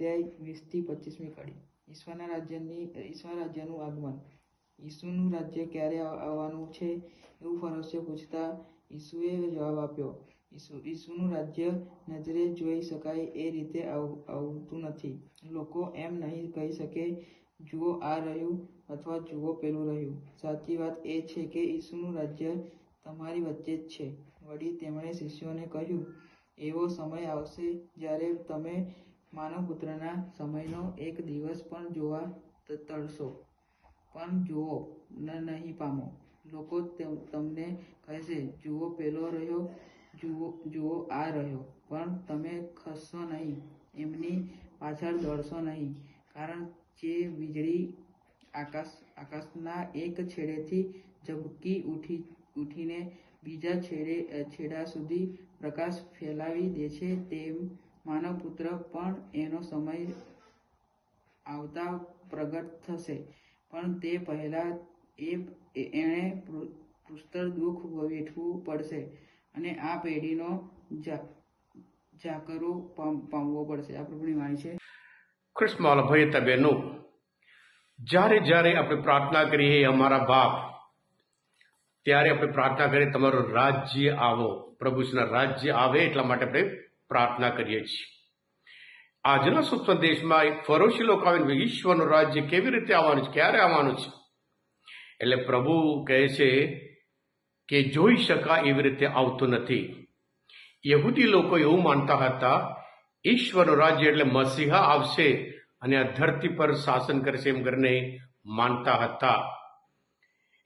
અધ્યાય વીસથી પચીસમી કડી. ઈશ્વરના રાજ્યની, ઈશ્વર રાજ્યનું આગમન. ઈસુનું રાજ્ય ક્યારે આવવાનું છે એવું ફરસ્યો પૂછતા ઈસુએ જવાબ આપ્યો. ઈસુ, ઈસુનું રાજ્ય નજરે જોઈ શકાય એ રીતે આવતું નથી. લોકો એમ નહીં કહી શકે, જુઓ આ રહ્યું અથવા જુઓ પેલું રહ્યું. સાચી વાત એ છે કે ઈસુનું રાજ્ય તમારી વચ્ચે જ છે. વળી તેમણે શિષ્યોને કહ્યું, એવો સમય આવશે જ્યારે તમે માનવ પુત્રના સમયનો એક દિવસ પણ જોવા તળશો. પણ જુઓ, ન નહીં પામો. લોકો તેમ- તમને કહેશે, જુઓ પેલો રહ્યો, જુઓ જુઓ આ રહ્યો. પણ તમે ખસશો નહીં. એમની પાછળ દોડશો નહીં. કારણ જે વીજળી આકાશ, આકાશના એક છેડેથી ઝબકી ઉઠી, ઉઠીને બીજા છેડે, છેડા સુધી પ્રકાશ ફેલાવી દે છે, તેમ માનવ પુત્ર પણ એનો સમય આવતા પ્રગટ થશે. પણ તે પહેલા એ એણે પુસ્તર દુઃખ વેઠવું પડશે અને આ પેઢીનો જાકરો પામ- પામવો પડશે. આ પ્રભુની વાણી છે. કૃષ્ણમાલ ભય તબેનો જ્યારે જ્યારે આપણે પ્રાર્થના કરીએ અમારા બાપ, ત્યારે આપણે પ્રાર્થના કરીએ તમારું રાજ્ય આવો. પ્રભુના રાજ્ય આવે એટલા માટે આપણે પ્રાર્થના કરીએ છીએ. આજના શુભ સંદેશમાં એક ફરોશી લોકો આવીને ઈશ્વરનું રાજ્ય કેવી રીતે આવવાનું છે? ક્યારે આવવાનું છે? એટલે પ્રભુ કહે છે કે, જોઈ શકાય એવી રીતે આવતું નથી. યહૂદી લોકો એવું માનતા હતા, ઈશ્વરનું રાજ્ય એટલે મસીહા આવશે અને આ ધરતી પર શાસન કરશે એમ કરીને માનતા હતા.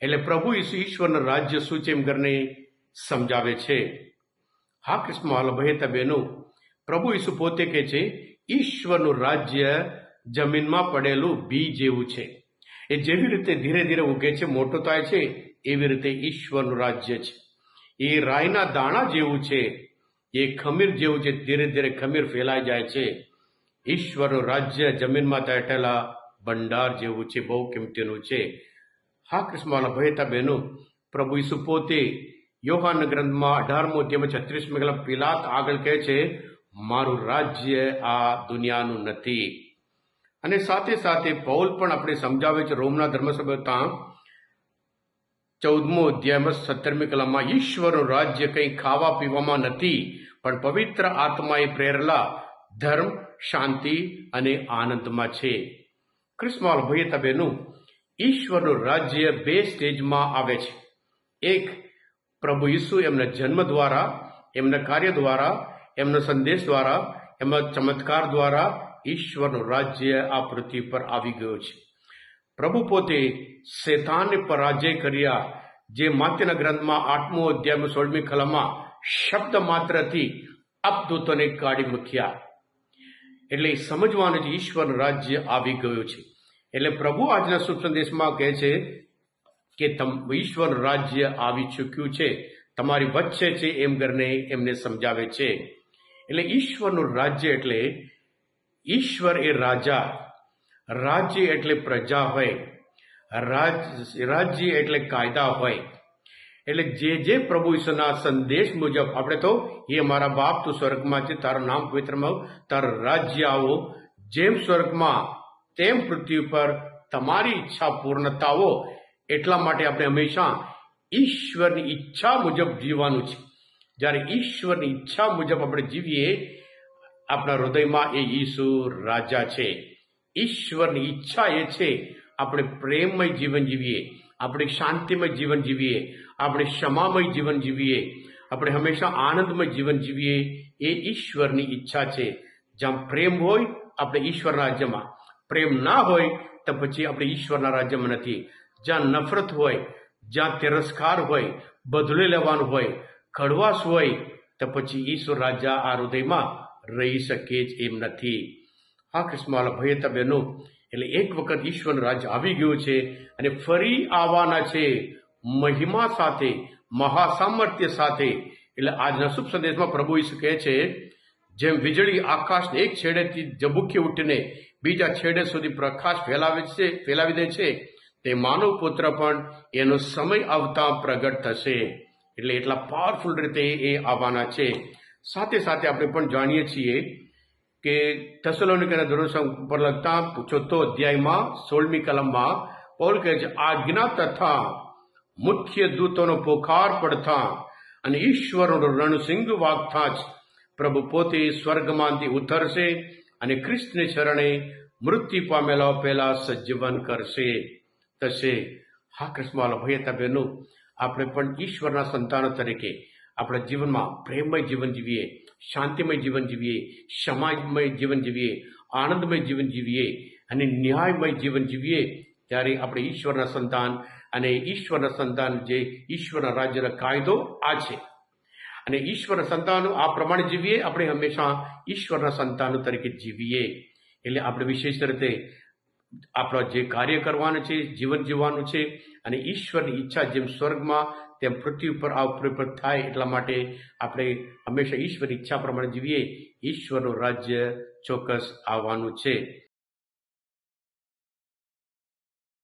એટલે પ્રભુ ઈશ્વરનું રાજ્ય શું છે એમ કરીને સમજાવે છે. હા, કૃષ્ણ, હાલ ભયતા બહેનો. પ્રભુ ઈસુ પોતે કહે છે, ઈશ્વરનું રાજ્ય જમીનમાં પડેલું બી જેવું છે. એ જેવી રીતે ધીરે ધીરે ઉગે છે, મોટો થાય છે, એવી રીતે ઈશ્વરનું રાજ્ય છે. એ રાયના દાણા જેવું છે, એ ખમીર જેવું છે, ધીરે ધીરે ખમીર ફેલાઈ જાય છે. ઈશ્વરનું રાજ્ય જમીનમાં દાટેલા ભંડાર જેવું છે, બહુ કિંમતીનું છે. હા કૃષ્ણવાલા ભયતા બહેનો, પ્રભુ ઈસુ પોતે યોહાન ગ્રંથમાં અઢારમો તેમજ છત્રીસમી કલાક પિલાત આગળ કહે છે મારું રાજ્ય આ દુનિયાનું નથી. અને સાથે સાથે પૌલ પણ આપણે સમજાવે છે રોમના ધર્મસભ્યતા ચૌદમો અધ્યાયમાં સત્તરમી કલામાં ઈશ્વરનું રાજ્ય કંઈ ખાવા પીવામાં નથી, પણ પવિત્ર આત્માએ પ્રેરેલા ધર્મ, શાંતિ અને આનંદમાં છે. ક્રિસ્માલ ભાઈ તબેનું ઈશ્વરનું રાજ્ય બે સ્ટેજમાં આવે છે. એક, પ્રભુ ઈસુ એમના જન્મ દ્વારા, એમના કાર્ય દ્વારા એમના સંદેશ દ્વારા, એમના ચમત્કાર દ્વારા ઈશ્વરનું રાજ્ય આ પૃથ્વી પર આવી ગયું છે. પ્રભુ પોતે શેતાનને પરાજય કર્યા, જે માત્યના ગ્રંથમાં આઠમો અધ્યાયમાં સોળમી કલમમાં શબ્દ માત્રથી અપદૂતોને કાઢી મૂક્યા. એટલે સમજવાનું છે ઈશ્વરનું રાજ્ય આવી ગયું છે. એટલે પ્રભુ આજના શુભ સંદેશમાં કહે છે કે ઈશ્વર રાજ્ય આવી ચૂક્યું છે. તમારી વચ્ચે છે એમ કરીને એમને સમજાવે છે. એટલે ઈશ્વરનું રાજ્ય એટલે ઈશ્વર એ રાજા, રાજ્ય એટલે પ્રજા હોય, રાજ, રાજ્ય એટલે કાયદા હોય. એટલે જે જે પ્રભુ ઈશ્વરના સંદેશ મુજબ, આપણે તો એ અમારા બાપ તું સ્વર્ગમાં છે, તારું નામ પવિત્રમાં તારું રાજ્ય આવો. જેમ સ્વર્ગમાં, તેમ પૃથ્વી પર તમારી ઈચ્છા પૂર્ણતાઓ એટલા માટે આપણે હંમેશા ઈશ્વરની ઈચ્છા મુજબ જીવવાનું છે. જ્યારે ઈશ્વરની ઈચ્છા મુજબ આપણે જીવીએ, આપણા હૃદયમાં એ ઈસુ રાજા છે. ઈશ્વરની ઈચ્છા એ છે, આપણે પ્રેમમય જીવન જીવીએ, આપણે શાંતિમય જીવન જીવીએ, આપણે ક્ષમામય જીવન જીવીએ, આપણે હંમેશા આનંદમય જીવન જીવીએ, એ ઈશ્વરની ઈચ્છા છે. જ્યાં પ્રેમ હોય, આપણે ઈશ્વરના રાજ્યમાં. પ્રેમ ના હોય, તો પછી આપણે ઈશ્વરના રાજ્યમાં નથી. જ્યાં નફરત હોય, જ્યાં તિરસ્કાર હોય, બદલે લેવાનું હોય કડવાશ હોય તો પછી ઈશ્વર રાજા આ હૃદયમાં રહી શકે જ એમ નથી. હા કૃષ્ણવાલા ભયતા બહેનો, એટલે એક વખત ઈશ્વર રાજ્ય આવી ગયું છે અને ફરી આવવાના છે મહિમા સાથે, મહાસામર્થ્ય સાથે. એટલે આજના શુભ સંદેશમાં પ્રભુ ઈશ્વર કહે છે, જેમ વીજળી આકાશને એક છેડેથી ઝબુકી ઉઠીને બીજા છેડે સુધી પ્રકાશ ફેલાવે છે, ફેલાવી દે છે, તે માનવ પુત્ર પણ એનો સમય આવતા પ્રગટ થશે. એટલે એટલા પાવરફુલ રીતે એ આવવાના છે. સાથે સાથે આપણે પણ જાણીએ છીએ કે થસલોનિકાના ધોરણ ઉપર લગતા ચોથો અધ્યાયમાં સોળમી કલમમાં પૌલ કહે છે, આજ્ઞા તથા મુખ્ય દૂતોનો પોખાર પડતા અને ઈશ્વરનો રણસિંહ વાગતા જ. પ્રભુ પોતે સ્વર્ગમાંથી ઉતરશે અને ખ્રિસ્તને શરણે મૃત્યુ પામેલા પહેલા સજ્જીવન કરશે. થશે. હા, કૃષ્ણ ભાઈ હતા બહેનો. આપણે પણ ઈશ્વરના સંતાનો તરીકે આપણા જીવનમાં પ્રેમમય જીવન જીવીએ, શાંતિમય જીવન જીવીએ, સમાજમય જીવન જીવીએ, આનંદમય જીવન જીવીએ અને ન્યાયમય જીવન જીવીએ, ત્યારે આપણે ઈશ્વરના સંતાન અને ઈશ્વરના સંતાન જે ઈશ્વરના રાજ્યનો કાયદો આ છે. અને ઈશ્વરના સંતાનો આ પ્રમાણે જીવીએ, આપણે હંમેશા ઈશ્વરના સંતાનો તરીકે જીવીએ. એટલે આપણે વિશેષ રીતે આપણા જે કાર્ય કરવાનું છે, જીવન જીવવાનું છે અને ઈશ્વરની ઈચ્છા જેમ સ્વર્ગમાં, તેમ પૃથ્વી ઉપર આ પૃથ્વી પર થાય એટલા માટે આપણે હંમેશા ઈશ્વરની ઈચ્છા પ્રમાણે જીવીએ. ઈશ્વરનું રાજ્ય ચોક્કસ આવવાનું છે.